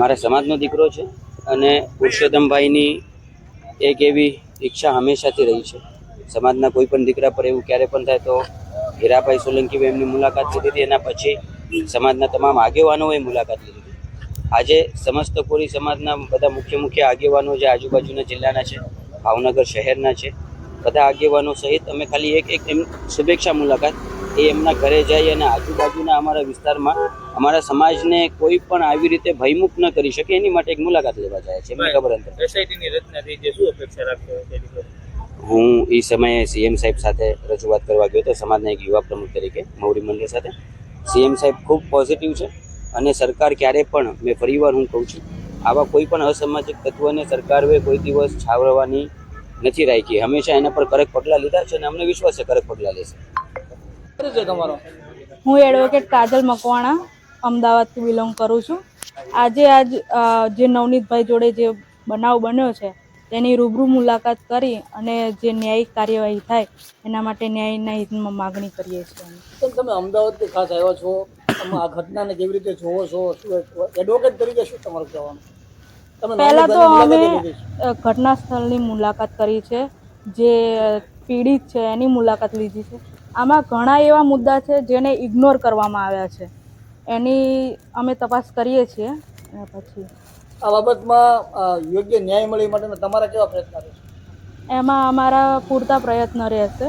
મારા સમાજનો દીકરો છે અને પુરુષોત્તમભાઈની એક એવી ઈચ્છા હંમેશાથી રહી છે. સમાજના કોઈ પણ દીકરા પર એવું ક્યારે પણ થાય તો હીરાભાઈ સોલંકી એમની મુલાકાત લીધી હતી, એના પછી સમાજના તમામ આગેવાનોએ મુલાકાત લીધી હતી. આજે સમસ્ત કોરી સમાજના બધા મુખ્ય મુખ્ય આગેવાનો જે આજુબાજુના જિલ્લાના છે, ભાવનગર શહેરના છે, બધા આગેવાનો સહિત અમે ખાલી એક એક એમ શુભેચ્છા મુલાકાત એ એમના ઘરે જઈ અને આજુબાજુના અમારા વિસ્તારમાં અમારા સમાજને કોઈ પણ આવી રીતે ભયમુખ ન કરી શકે એની માટે એક મુલાકાત લેવા જાય છે. એમને ખબર અંતર. એસઆઈટીની રચના થઈ છે શું અપેક્ષા રાખશો હું એ સમયે સીએમ સાહેબ સાથે રજૂઆત કરવા ગયો હતો સમાજના એક યુવા પ્રમુખ તરીકે મૌરી મંડળ સાથે. સીએમ સાહેબ ખૂબ પોઝિટિવ છે અને સરકાર ક્યારે પણ મેં ફરીવાર હું કહું છું આવા કોઈ પણ અસામાજિક તત્વને સરકારે કોઈ દિવસ છાવરવાની નથી રાખી. હંમેશા એના પર કડક પગલાં લીધા છે અને અમને વિશ્વાસ છે કડક પગલાં લેશે. શું છે તમારો? હું એડવોકેટ કાજલ મકવાણા અમદાવાદથી બિલોંગ કરું છું. આજે આજ જે નવનીતભાઈ જોડે જે બનાવ બન્યો છે તેની રૂબરૂ મુલાકાત કરી અને જે ન્યાયિક કાર્યવાહી થાય એના માટે ન્યાયના હિતમાં માગણી કરીએ છીએ તમે અમદાવાદથી ખાસ આવ્યા છો તમે આ ઘટનાને કેવી રીતે જોવો છો શું એડવોકેટ તરીકે શું તમારું કહેવાનું? તમે પહેલા તો અમે ઘટના સ્થળની મુલાકાત કરી છે જે પીડિત છે એની મુલાકાત લીધી છે. આમાં ઘણા એવા મુદ્દા છે જેને ઇગ્નોર કરવામાં આવ્યા છે. એની અમે તપાસ કરીએ છીએ. અને પછી આ બાબતમાં યોગ્ય ન્યાય મળે માટે તમારા કેવા પ્રયત્ન રહેશે એમાં અમારા પૂરતા પ્રયત્ન રહેશે.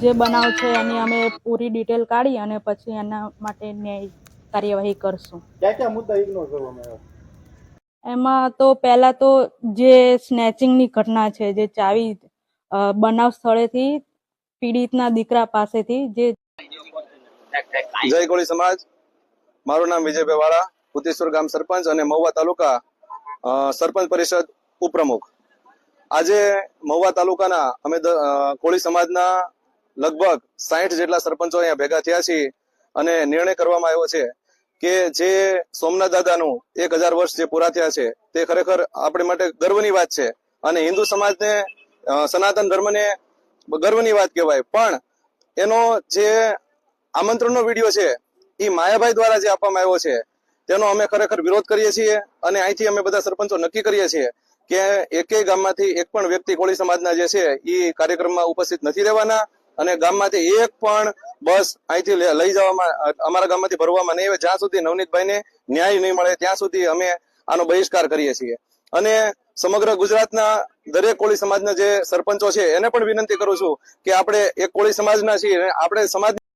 જે બનાવ છે એની અમે પૂરી ડિટેલ કાઢી અને પછી એના માટે ન્યાય કાર્યવાહી કરશું. ક્યાં ક્યાં મુદ્દા ઇગ્નોર કરવામાં આવ્યા? એમાં તો પહેલા તો જે સ્નેચિંગની ઘટના છે જે ચાવી બનાવ સ્થળેથી પીડિતના દીકરા પાસેથી જે જય કોળી સમાજ. મારું નામ વિજયભાઈ વાળા ઉત્તેશ્વર ગામ સરપંચ અને મહુવા તાલુકા સરપંચ પરિષદ ઉપપ્રમુખ. આજે મહુવા તાલુકાના અમે કોળી સમાજના લગભગ સાહીઠ જેટલા સરપંચો અહીંયા ભેગા થયા છીએ અને નિર્ણય કરવામાં આવ્યો છે કે જે સોમનાથ દાદાનું એક હજાર વર્ષ જે પૂરા થયા છે તે ખરેખર આપણે માટે ગર્વની વાત છે. અને હિન્દુ સમાજને સનાતન ધર્મને ગર્વની વાત કહેવાય. પણ એનો જે આમંત્રણનો વીડિયો છે એ માયાભાઈ દ્વારા જે આપવામાં આવ્યો છે, તેનો અમે ખરેખર વિરોધ કરીએ છીએ અને અહીંથી અમે બધા સરપંચો નક્કી કરીએ છીએ કે એકેય ગામમાંથી એક પણ વ્યક્તિ કોળી સમાજના જે છે એ કાર્યક્રમમાં ઉપસ્થિત નથી રહેવાના અને ગામમાંથી એક પણ બસ અહીંથી લઈ જવામાં, અમારા ગામમાંથી ભરવામાં નહીં આવે. જ્યાં સુધી નવનીતભાઈને ન્યાય નહીં મળે, ત્યાં સુધી અમે આનો બહિષ્કાર કરીએ છીએ. અને સમગ્ર ગુજરાતના દરેક કોળી સમાજના જે સરપંચો છે, એને પણ વિનંતી કરું છું કે આપણે એક કોળી સમાજના છીએ આપણે સમાજ